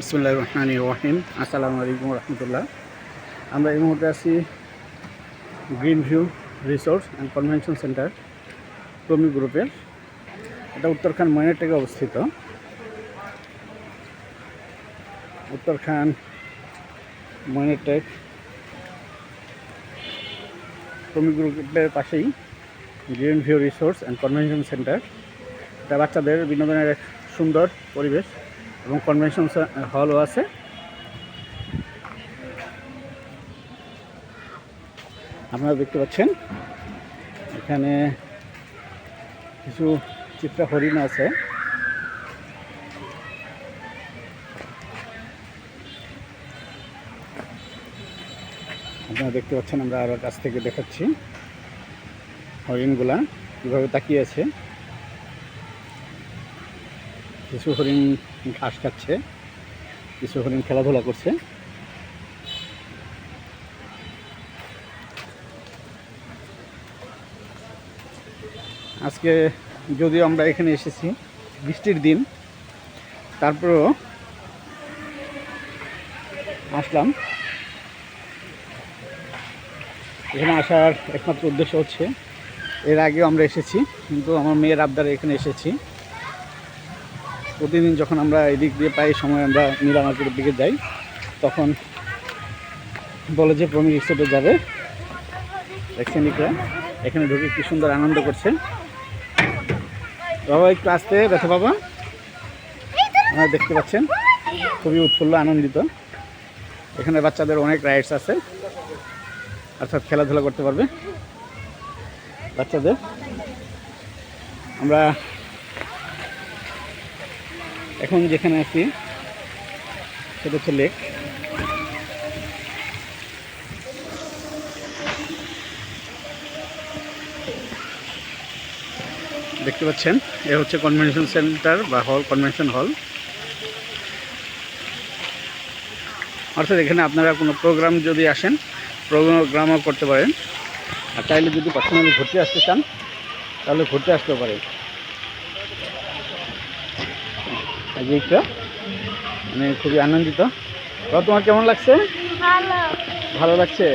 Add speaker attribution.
Speaker 1: বিসমুল্লাহ রহমান রহিম। আসসালামু আলাইকুম রহমতুল্লাহ। আমরা এই মুহূর্তে আছি green view resorts and convention centre Promi গ্রুপের এটা উত্তরখান ময়নাটেকে অবস্থিত। উত্তরখান ময়নাটেক প্রমি গ্রুপের পাশেই green view resorts and convention centre এটা বাচ্চাদের বিনোদনের এক সুন্দর পরিবেশ। এবং কনভেনশন হলও আছে। আপনারা দেখতে পাচ্ছেন, এখানে কিছু চিত্রা হরিণ আছে। আপনারা দেখতে পাচ্ছেন, আমরা আরও কাছ থেকে দেখাচ্ছি হরিণগুলা, কীভাবে তাকিয়ে আছে। কিছু হরিণ ঘাস খাচ্ছে। কিছু খেলাধুলা করছে। আজকে যদিও আমরা এখানে এসেছি, বৃষ্টির দিন। তারপরেও আসলাম। এখানে আসার একমাত্র উদ্দেশ্য হচ্ছে, এর আগেও আমরা এসেছি, কিন্তু আমার মেয়ের আবদারে এখানে এসেছি। প্রতিদিন যখন আমরা এদিক দিয়ে প্রায় সময় আমরা নীলা মার্কেটের দিকে যাই, তখন বলে যে প্রমি রিসোর্টে যাবে। দেখছেন এখানে ঢুকে কি সুন্দর আনন্দ করছে। বাবা একটু আসতে দেখো বাবা, আপনারা দেখতে পাচ্ছেন, খুবই উৎফুল্ল, আনন্দিত। এখানে বাচ্চাদের অনেক রাইডস আছে, অর্থাৎ খেলাধুলা করতে পারবে বাচ্চাদের। আমরা এখন যেখানে আছি, সেটা হচ্ছে লেক। দেখতে পাচ্ছেন, এ হচ্ছে কনভেনশন সেন্টার বা হল কনভেনশন হল অর্থাৎ এখানে আপনারা কোনো প্রোগ্রাম যদি আসেন প্রোগ্রামও করতে পারেন। আর চাইলে যদি পার্সোনালি ঘুরতে আসতে চান, তাহলে ঘুরতে আসতেও পারেন। আজকে আমি খুবই আনন্দিত। তোমার কেমন লাগছে? ভালো লাগছে?